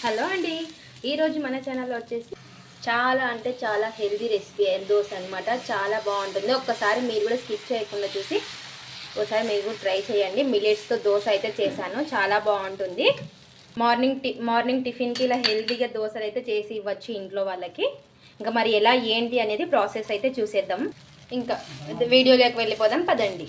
Hello అండి. ఈరోజు మన ఛానల్లో వచ్చేసి చాలా అంటే చాలా హెల్దీ రెసిపీ దోశ అనమాట చాలా బాగుంటుంది. ఒక్కసారి మీరు కూడా స్కిప్ చేయకుండా చూసి ఒకసారి మీరు కూడా ట్రై చేయండి. మిలెట్స్తో దోశ అయితే చేశాను. చాలా బాగుంటుంది. మార్నింగ్ టి మార్నింగ్ టిఫిన్కి ఇలా హెల్తీగా దోశలు అయితే చేసి ఇవ్వచ్చు ఇంట్లో వాళ్ళకి. ఇంకా మరి ఎలా ఏంటి అనేది ప్రాసెస్ అయితే చూసేద్దాం. ఇంకా వీడియోలోకి వెళ్ళిపోదాం. పదండి.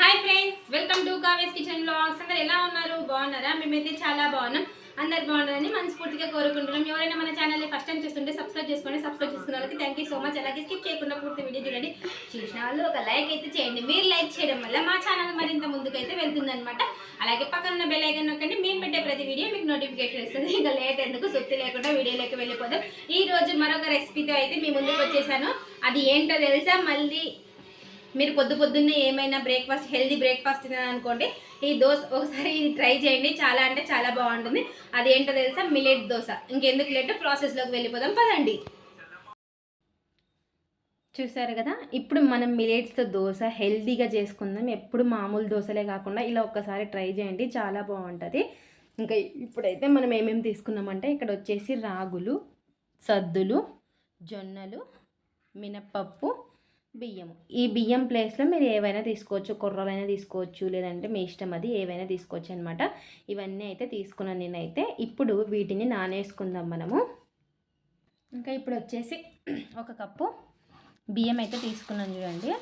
Hi friends welcome to Kave's kitchen blogs అందరు ఎలా ఉన్నారు? బాగున్నారా? మేమైతే చాలా బాగున్నాం. అందరు బాగుంటుందని మనస్ఫూర్తిగా కోరుకుంటున్నాం. ఎవరైనా మన ఛానల్ని ఫస్ట్ టైం చూస్తుంటే సబ్స్క్రైబ్ చేసుకోండి సబ్స్క్రైబ్ చేసుకున్న వాళ్ళకి థ్యాంక్ యూ సో మచ్ అలాగే స్కిప్ చేయకుండా పూర్తి వీడియో చూడండి. చూసిన వాళ్ళు ఒక లైక్ అయితే చేయండి. మీరు లైక్ చేయడం వల్ల మా ఛానల్ మరింత ముందుకైతే వెళ్తుందనమాట అలాగే పక్కన ఉన్న బెల్ ఐకన్ నొక్కండి. మేము పెట్టే ప్రతి వీడియో మీకు నోటిఫికేషన్ వస్తుంది. ఇంకా లేట్ ఎందుకు? సుత్తి లేకుండా వీడియోలోకి వెళ్ళిపోదాం. ఈ రోజు మరొక రెసిపీతో అయితే మీ ముందుకు వచ్చేసాను. అది ఏంటో తెలుసా? మళ్ళీ మీరు పొద్దు పొద్దున్నే ఏమైనా బ్రేక్ఫాస్ట్ హెల్దీ బ్రేక్ఫాస్ట్ తినాలనుకోండి ఈ దోశ ఒకసారి ఇది ట్రై చేయండి. చాలా అంటే చాలా బాగుంటుంది. అదేంటో తెలుసా? మిలెట్ దోశ. ఇంకెందుకు లేట్ ప్రాసెస్లోకి వెళ్ళిపోదాం. పదండి. చూసారు కదా? ఇప్పుడు మనం మిలెట్స్తో దోశ హెల్దీగా చేసుకుందాం. ఎప్పుడు మామూలు దోశలే కాకుండా ఇలా ఒక్కసారి ట్రై చేయండి. చాలా బాగుంటుంది. ఇంకా ఇప్పుడైతే మనం ఏమేమి తీసుకున్నామంటే ఇక్కడ వచ్చేసి రాగులు సద్దులు జొన్నలు మినప్పప్పు బియ్యము. ఈ బియ్యం ప్లేస్లో మీరు ఏవైనా తీసుకోవచ్చు కుర్రలైనా తీసుకోవచ్చు లేదంటే మీ ఇష్టం అది ఏవైనా తీసుకోవచ్చు అనమాట ఇవన్నీ అయితే తీసుకున్నాను నేనైతే. ఇప్పుడు వీటిని నానేసుకుందాం మనము. ఇంకా ఇప్పుడు వచ్చేసి ఒక కప్పు బియ్యం అయితే తీసుకున్నాను చూడండి.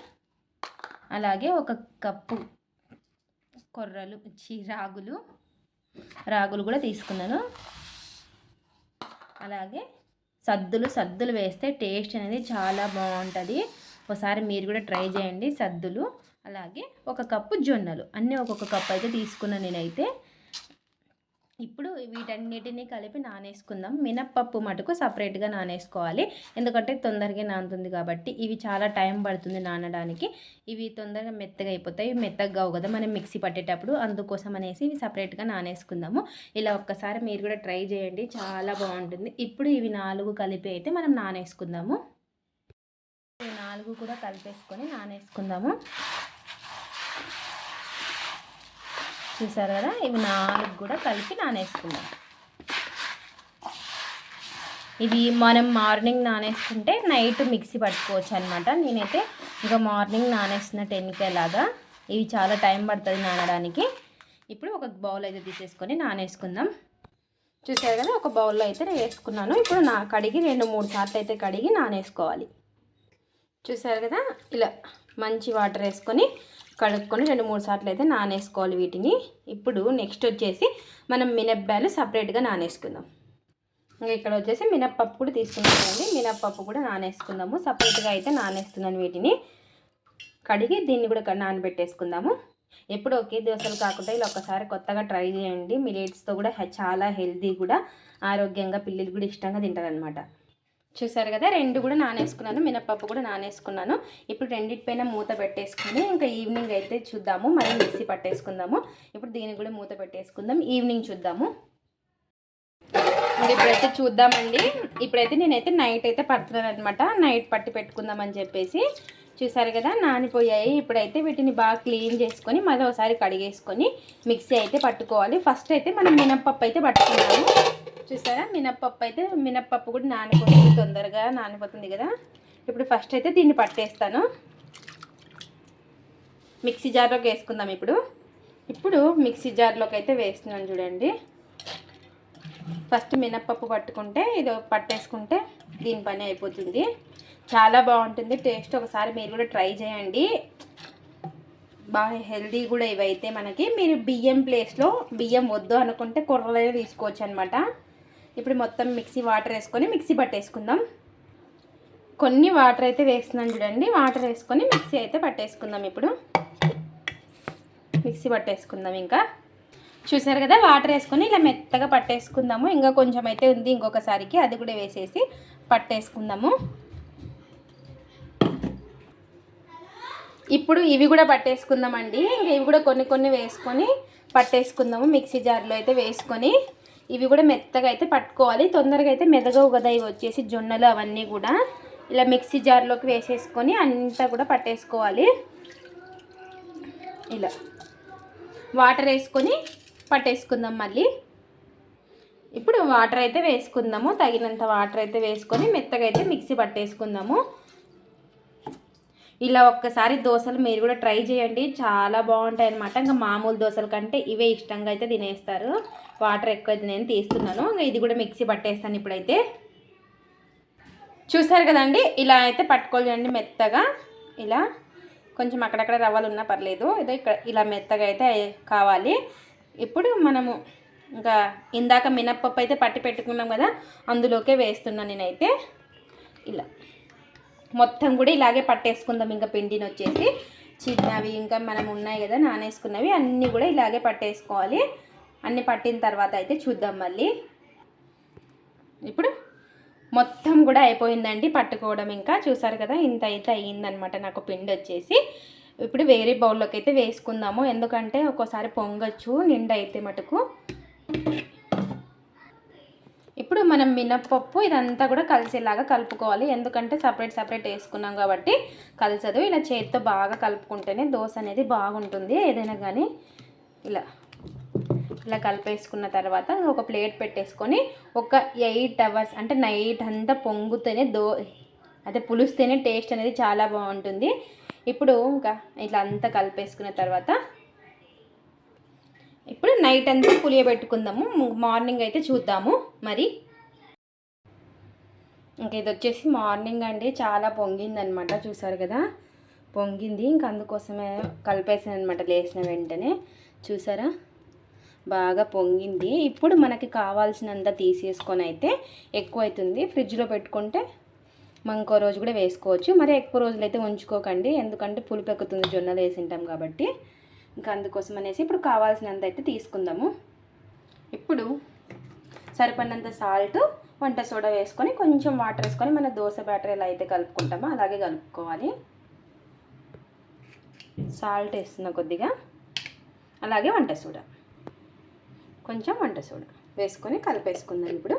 అలాగే ఒక కప్పు కొర్రలు రాగులు రాగులు కూడా తీసుకున్నాను. అలాగే సద్దులు సద్దులు వేస్తే టేస్ట్ అనేది చాలా బాగుంటుంది. ఒకసారి మీరు కూడా ట్రై చేయండి సద్దులు. అలాగే ఒక కప్పు జొన్నలు. అన్నీ ఒక్కొక్క కప్పు అయితే తీసుకున్నాను నేనైతే. ఇప్పుడు వీటన్నిటిని కలిపి నానేసుకుందాం. మినప్పప్పు మటుకు సపరేట్గా నానేసుకోవాలి. ఎందుకంటే తొందరగా నానుతుంది కాబట్టి ఇవి చాలా టైం పడుతుంది నానడానికి. ఇవి తొందరగా మెత్తగా అయిపోతాయి. మెత్తగా కావు కదా మనం మిక్సీ పట్టేటప్పుడు. అందుకోసం అనేసి ఇవి సపరేట్గా నానేసుకుందాము. ఇలా ఒక్కసారి మీరు కూడా ట్రై చేయండి. చాలా బాగుంటుంది. ఇప్పుడు ఇవి నాలుగు కలిపి అయితే మనం నానేసుకుందాము. నాలుగు కూడా కలిపేసుకొని నానేసుకుందాము. చూసారు కదా? ఇవి నాలుగు కూడా కలిపి నానేసుకుందాం. ఇవి మనం మార్నింగ్ నానేసుకుంటే నైట్ మిక్సీ పట్టుకోవచ్చు అనమాట నేనైతే ఇంకా మార్నింగ్ నానేస్తున్న టెన్కేలాగా ఇవి చాలా టైం పడుతుంది నానడానికి. ఇప్పుడు ఒక బౌల్ అయితే తీసేసుకొని నానేసుకుందాం. చూసారు కదా? ఒక బౌల్లో అయితే నేను వేసుకున్నాను ఇప్పుడు నా కడిగి రెండు మూడు సార్లు అయితే కడిగి నానేసుకోవాలి. చూసారు కదా? ఇలా మంచి వాటర్ వేసుకొని కడుక్కొని రెండు మూడు సార్లు అయితే నానేసుకోవాలి వీటిని. ఇప్పుడు నెక్స్ట్ వచ్చేసి మనం మినప్పాలు సపరేట్గా నానేసుకుందాం. ఇంకా ఇక్కడ వచ్చేసి మినప్పప్పు కూడా తీసుకున్నామండి మినప్పప్పు కూడా నానేసుకుందాము. సపరేట్గా అయితే నానేస్తున్నాను వీటిని. కడిగి దీన్ని కూడా నానబెట్టేసుకుందాము. ఎప్పుడు ఒకే దోశలు కాకుండా ఇలా ఒకసారి కొత్తగా ట్రై చేయండి. మిలేట్స్తో కూడా చాలా హెల్తీ కూడా. ఆరోగ్యంగా పిల్లలు కూడా ఇష్టంగా తింటారనమాట చూసారు కదా రెండు కూడా నానేసుకున్నాను మినపప్పు కూడా నానేసుకున్నాను. ఇప్పుడు రెండింటిపైన మూత పెట్టేసుకుని ఇంకా ఈవినింగ్ అయితే చూద్దాము మళ్ళీ మిక్సీ పట్టేసుకుందాము. ఇప్పుడు దీన్ని కూడా మూత పెట్టేసుకుందాం ఈవినింగ్ చూద్దాము. ఇప్పుడైతే చూద్దామండి. ఇప్పుడైతే నేనైతే నైట్ అయితే పడుతున్నాను అనమాట నైట్ పట్టి పెట్టుకుందామని చెప్పేసి. చూసారు కదా నానిపోయాయి. ఇప్పుడైతే వీటిని బాగా క్లీన్ చేసుకొని మళ్ళీ ఒకసారి కడిగేసుకొని మిక్సీ అయితే పట్టుకోవాలి. ఫస్ట్ అయితే మనం మినప్పప్పు అయితే పట్టుకున్నాము. చూసారా? మినప్పప్పు అయితే మినప్పప్పు కూడా నానిపోతుంది తొందరగా నానిపోతుంది కదా. ఇప్పుడు ఫస్ట్ అయితే దీన్ని పట్టేస్తాను. మిక్సీ జార్లోకి వేసుకుందాం ఇప్పుడు. ఇప్పుడు మిక్సీ జార్లోకి అయితే వేస్తున్నాను చూడండి. ఫస్ట్ మినప్పప్పు పట్టుకుంటే ఇది పట్టేసుకుంటే దీని పని అయిపోతుంది. చాలా బాగుంటుంది టేస్ట్ ఒకసారి మీరు కూడా ట్రై చేయండి. బాగా హెల్దీ కూడా ఇవైతే మనకి. మీరు బియ్యం ప్లేస్లో బియ్యం వద్దు అనుకుంటే కుర్రలైనా తీసుకోవచ్చు అనమాట ఇప్పుడు మొత్తం మిక్సీ వాటర్ వేసుకొని మిక్సీ పట్టేసుకుందాం. కొన్ని వాటర్ అయితే వేస్తున్నాను చూడండి. వాటర్ వేసుకొని మిక్సీ అయితే పట్టేసుకుందాం ఇప్పుడు. మిక్సీ పట్టేసుకుందాం ఇంకా. చూసారు కదా వాటర్ వేసుకొని ఇలా మెత్తగా పట్టేసుకుందాము. ఇంకా కొంచెం అయితే ఉంది ఇంకొకసారికి అది కూడా వేసేసి పట్టేసుకుందాము. ఇప్పుడు ఇవి కూడా పట్టేసుకుందామండి. ఇంకా ఇవి కూడా కొన్ని కొన్ని వేసుకొని పట్టేసుకుందాము. మిక్సీ జార్లో అయితే వేసుకొని ఇవి కూడా మెత్తగా అయితే పట్టుకోవాలి. తొందరగా అయితే మెదగవు కదా ఇవి వచ్చేసి జొన్నలు అవన్నీ కూడా. ఇలా మిక్సీ జార్లోకి వేసేసుకొని అంతా కూడా పట్టేసుకోవాలి. ఇలా వాటర్ వేసుకొని పట్టేసుకుందాం మళ్ళీ. ఇప్పుడు వాటర్ అయితే వేసుకుందాము. తగినంత వాటర్ అయితే వేసుకొని మెత్తగా అయితే మిక్సీ పట్టేసుకుందాము. ఇలా ఒక్కసారి దోశలు మీరు కూడా ట్రై చేయండి. చాలా బాగుంటాయి అనమాట ఇంకా మామూలు దోశల కంటే ఇవే ఇష్టంగా అయితే తినేస్తారు. వాటర్ ఎక్కువ నేను తీస్తున్నాను. ఇంకా ఇది కూడా మిక్సీ పట్టేస్తాను ఇప్పుడైతే. చూసారు కదండి? ఇలా అయితే పట్టుకోలేండి మెత్తగా. ఇలా కొంచెం అక్కడక్కడ రవ్వలు ఉన్నా పర్లేదు. ఏదో ఇక్కడ ఇలా మెత్తగా అయితే కావాలి. ఇప్పుడు మనము ఇంకా ఇందాక మినప్పప్పు అయితే పట్టి పెట్టుకున్నాం కదా అందులోకే వేస్తున్నాను నేనైతే. ఇలా. మొత్తం కూడా ఇలాగే పట్టేసుకుందాం. ఇంకా పిండిని వచ్చేసి చిన్నవి ఇంకా మనం ఉన్నాయి కదా నానేసుకున్నవి అన్నీ కూడా ఇలాగే పట్టేసుకోవాలి. అన్నీ పట్టిన తర్వాత అయితే చూద్దాం మళ్ళీ. ఇప్పుడు మొత్తం కూడా అయిపోయిందండి పట్టుకోవడం ఇంకా. చూసారు కదా ఇంత అయితే అయ్యిందనమాట నాకు పిండి వచ్చేసి. ఇప్పుడు వేరే బౌల్లోకి అయితే వేసుకుందాము. ఎందుకంటే ఒక్కోసారి పొంగచ్చు నిండా అయితే మటుకు. మనం మినప్పప్పు ఇదంతా కూడా కలిసేలాగా కలుపుకోవాలి. ఎందుకంటే సపరేట్ సపరేట్ వేసుకున్నాం కాబట్టి కలిసదు. ఇలా చేతితో బాగా కలుపుకుంటేనే దోశ అనేది బాగుంటుంది. ఏదైనా కానీ ఇలా ఇలా కలిపేసుకున్న తర్వాత ఒక ప్లేట్ పెట్టేసుకొని ఒక ఎయిట్ అవర్స్ అంటే నైట్ అంతా పొంగుతేనే దో అదే పులుస్తేనే టేస్ట్ అనేది చాలా బాగుంటుంది. ఇప్పుడు ఇంకా ఇట్లా అంతా కలిపేసుకున్న తర్వాత ఇప్పుడు నైట్ అంతా పులియబెట్టుకుందాము. మార్నింగ్ అయితే చూద్దాము. మరి ఇంక ఇది వచ్చేసి మార్నింగ్ అండి. చాలా పొంగింది అనమాట చూసారు కదా? పొంగింది. ఇంక అందుకోసమే కలిపేసాను అనమాట లేచిన వెంటనే. చూసారా? బాగా పొంగింది. ఇప్పుడు మనకి కావాల్సినంత తీసేసుకొని అయితే ఎక్కువ అవుతుంది ఫ్రిడ్జ్లో పెట్టుకుంటే ఇంకో రోజు కూడా వేసుకోవచ్చు. మరి ఎక్కువ రోజులు అయితే ఉంచుకోకండి. ఎందుకంటే పులుపు ఎక్కుతుంది జొన్నలు వేసింటాం కాబట్టి. ఇంకా అందుకోసం అనేసి ఇప్పుడు కావాల్సినంత అయితే తీసుకుందాము. ఇప్పుడు సరిపడినంత సాల్ట్ వంట సోడా వేసుకొని కొంచెం వాటర్ వేసుకొని మన దోశ బ్యాటర్ ఎలా అయితే కలుపుకుంటామో అలాగే కలుపుకోవాలి. సాల్ట్ వేస్తున్న కొద్దిగా. అలాగే వంట సోడా. కొంచెం వంట సోడా వేసుకొని కలిపేసుకుందాం ఇప్పుడు.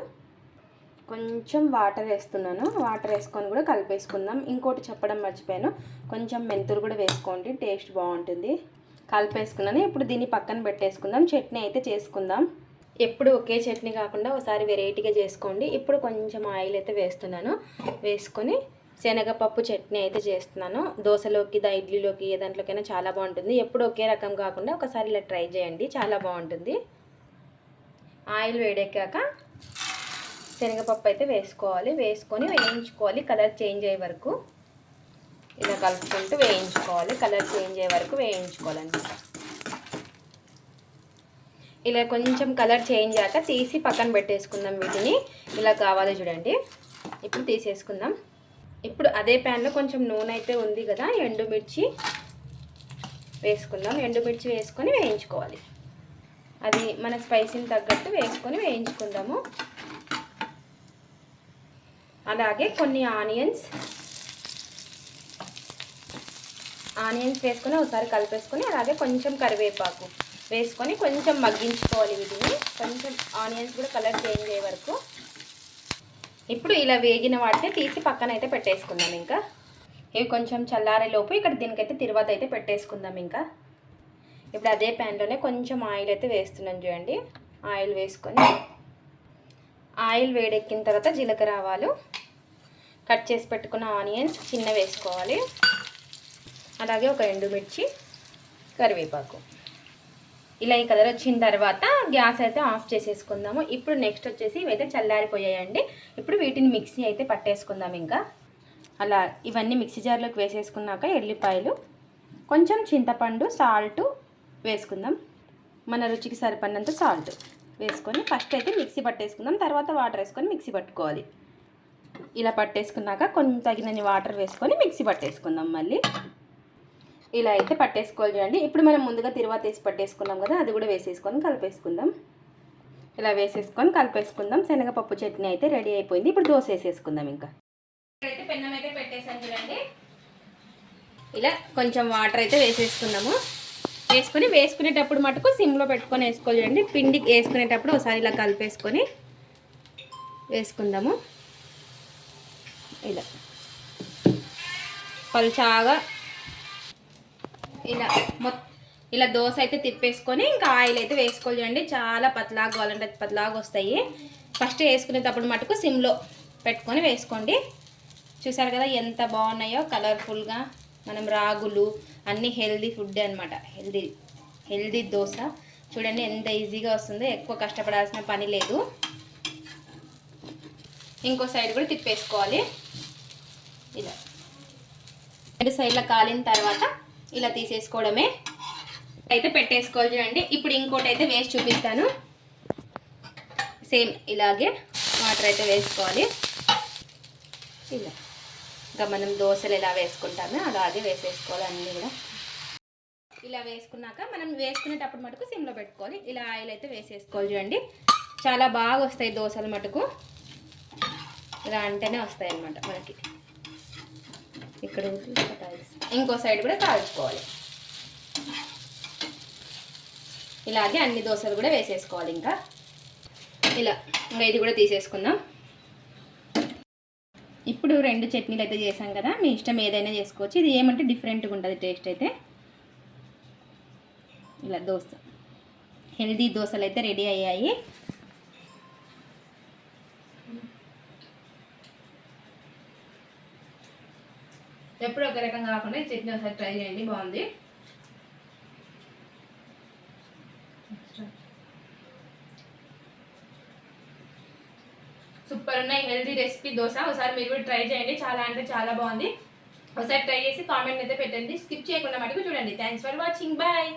కొంచెం వాటర్ వేస్తున్నాను. వాటర్ వేసుకొని కూడా కలిపేసుకుందాం. ఇంకోటి చెప్పడం మర్చిపోయాను. కొంచెం మెంతులు కూడా వేసుకోండి. టేస్ట్ బాగుంటుంది. కలిపేసుకున్నాను. ఇప్పుడు దీన్ని పక్కన పెట్టేసుకుందాం. చట్నీ అయితే చేసుకుందాం. ఎప్పుడు ఒకే చట్నీ కాకుండా ఒకసారి వెరైటీగా చేసుకోండి. ఇప్పుడు కొంచెం ఆయిల్ అయితే వేస్తున్నాను. వేసుకొని శనగపప్పు చట్నీ అయితే చేస్తున్నాను. దోశలోకి దా ఇడ్లీలోకి ఏ దాంట్లోకైనా చాలా బాగుంటుంది. ఎప్పుడు ఒకే రకం కాకుండా ఒకసారి ఇలా ట్రై చేయండి. చాలా బాగుంటుంది. ఆయిల్ వేడెక్కాక శనగపప్పు అయితే వేసుకోవాలి. వేసుకొని వేయించుకోవాలి. కలర్ చేంజ్ అయ్యే వరకు. ఇలా కలుపుకుంటూ వేయించుకోవాలి. కలర్ చేంజ్ అయ్యే వరకు వేయించుకోవాలండి. ఇలా కొంచెం కలర్ చేంజ్ అయ్యాక తీసి పక్కన పెట్టేసుకుందాం వీటిని. ఇలా కావాలి చూడండి. ఇప్పుడు తీసేసుకుందాం. ఇప్పుడు అదే ప్యాన్లో కొంచెం నూనె అయితే ఉంది కదా ఎండుమిర్చి వేసుకుందాం. ఎండుమిర్చి వేసుకొని వేయించుకోవాలి. అది మన స్పైసీని తగ్గట్టు వేసుకొని వేయించుకుందాము. అలాగే కొన్ని ఆనియన్స్. ఆనియన్స్ వేసుకొని ఒకసారి కలిపేసుకొని అలాగే కొంచెం కరివేపాకు. వేసుకొని కొంచెం మగ్గించుకోవాలి వీటిని. కొంచెం ఆనియన్స్ కూడా కలర్ చేంజ్ అయ్యే వరకు. ఇప్పుడు ఇలా వేగిన వాటిని తీసి పక్కన అయితే పెట్టేసుకుందాం ఇంకా. ఇవి కొంచెం చల్లారేలోపు ఇక్కడ దీనికైతే తిరువాత అయితే పెట్టేసుకుందాం ఇంకా. ఇప్పుడు అదే ప్యాన్లోనే కొంచెం ఆయిల్ అయితే వేస్తున్నాం చూడండి. ఆయిల్ వేసుకొని ఆయిల్ వేడెక్కిన తర్వాత జీలకర్ర ఆవాలు కట్ చేసి పెట్టుకున్న ఆనియన్స్ చిన్న వేసుకోవాలి. అలాగే ఒక ఎండుమిర్చి కరివేపాకు. ఇలా ఈ కలర్ వచ్చిన తర్వాత గ్యాస్ అయితే ఆఫ్ చేసేసుకుందాము. ఇప్పుడు నెక్స్ట్ వచ్చేసి ఇవైతే చల్లారిపోయాయండి. ఇప్పుడు వీటిని మిక్సీ అయితే పట్టేసుకుందాం ఇంకా. అలా ఇవన్నీ మిక్సీ జార్లోకి వేసేసుకున్నాక ఎల్లిపాయలు కొంచెం చింతపండు సాల్ట్ వేసుకుందాం. మన రుచికి సరిపడినంత సాల్ట్ వేసుకొని ఫస్ట్ అయితే మిక్సీ పట్టేసుకుందాం. తర్వాత వాటర్ వేసుకొని మిక్సీ పట్టుకోవాలి. ఇలా పట్టేసుకున్నాక కొంచెం తగినన్ని వాటర్ వేసుకొని మిక్సీ పట్టేసుకుందాం మళ్ళీ. ఇలా అయితే పట్టేసుకోవాలి చూడండి. ఇప్పుడు మనం ముందుగా తిరువాత వేసి పట్టేసుకున్నాం కదా అది కూడా వేసేసుకొని కలిపేసుకుందాం. ఇలా వేసేసుకొని కలిపేసుకుందాం. శనగపప్పు చట్నీ అయితే రెడీ అయిపోయింది. ఇప్పుడు దోశ వేసేసుకుందాం ఇంకా. ఇక్కడైతే పెన్నం అయితే పెట్టేసాను చూడండి. ఇలా కొంచెం వాటర్ అయితే వేసేసుకుందాము వేసుకొని వేసుకునేటప్పుడు మటుకు సిమ్లో పెట్టుకొని వేసుకోవాలి చూడండి. పిండి వేసుకునేటప్పుడు ఒకసారి ఇలా కలిపేసుకొని వేసుకుందాము. ఇలా. పలుచాగా ఇలా మొ ఇలా దోశ అయితే తిప్పేసుకొని ఇంకా ఆయిల్ అయితే వేసుకోవాలి చూడండి. చాలా పతలాగా కావాలంటే పతలాగా వస్తాయి. ఫస్ట్ వేసుకునేటప్పుడు మటుకు సిమ్లో పెట్టుకొని వేసుకోండి. చూసారు కదా ఎంత బాగున్నాయో కలర్ఫుల్గా మనం రాగులు అన్నీ హెల్దీ ఫుడ్ అనమాట హెల్దీ హెల్దీ దోశ. చూడండి ఎంత ఈజీగా వస్తుందో. ఎక్కువ కష్టపడాల్సిన పని లేదు. ఇంకో సైడ్ కూడా తిప్పేసుకోవాలి. ఇలా. రెండు సైడ్లో కాలిన తర్వాత ఇలా తీసేసుకోవడమే. అయితే పెట్టేసుకోవాలి చూడండి. ఇప్పుడు ఇంకోటి అయితే వేసి చూపిస్తాను. సేమ్ ఇలాగే వాటర్ అయితే వేసుకోవాలి. ఇలా. ఇంకా మనం దోశలు ఎలా వేసుకుంటామో అలాగే వేసేసుకోవాలి అన్నీ కూడా. ఇలా వేసుకున్నాక మనం వేసుకునేటప్పుడు మటుకు సిమ్లో పెట్టుకోవాలి. ఇలా ఆయిల్ అయితే వేసేసుకోవాలి చూడండి. చాలా బాగా వస్తాయి దోశలు మటుకు. ఇలా అంటేనే వస్తాయి అన్నమాట మనకి. ఇక్కడ ఇంకో సైడ్ కూడా కాల్చుకోవాలి. ఇలాగే అన్ని దోశలు కూడా వేసేసుకోవాలి ఇంకా. ఇలా ఇంకా ఇది కూడా తీసేసుకుందాం. ఇప్పుడు రెండు చట్నీలు అయితే చేసాం కదా మీ ఇష్టం ఏదైనా చేసుకోవచ్చు. ఇది ఏమంటే డిఫరెంట్గా ఉంటుంది టేస్ట్ అయితే. ఇలా దోశ. హెల్దీ దోశలు అయితే రెడీ అయ్యాయి. ఎప్పుడు ఒక రకం కాకుండా ఈ చట్నీ ఒకసారి ట్రై చేయండి బాగుంది. సూపర్ ఉన్నాయి హెల్దీ రెసిపీ దోశ. ఒకసారి మీరు కూడా ట్రై చేయండి చాలా అంటే చాలా బాగుంది. ఒకసారి ట్రై చేసి కామెంట్ అయితే పెట్టండి. స్కిప్ చేయకుండా మటుకు చూడండి. Thanks for watching bye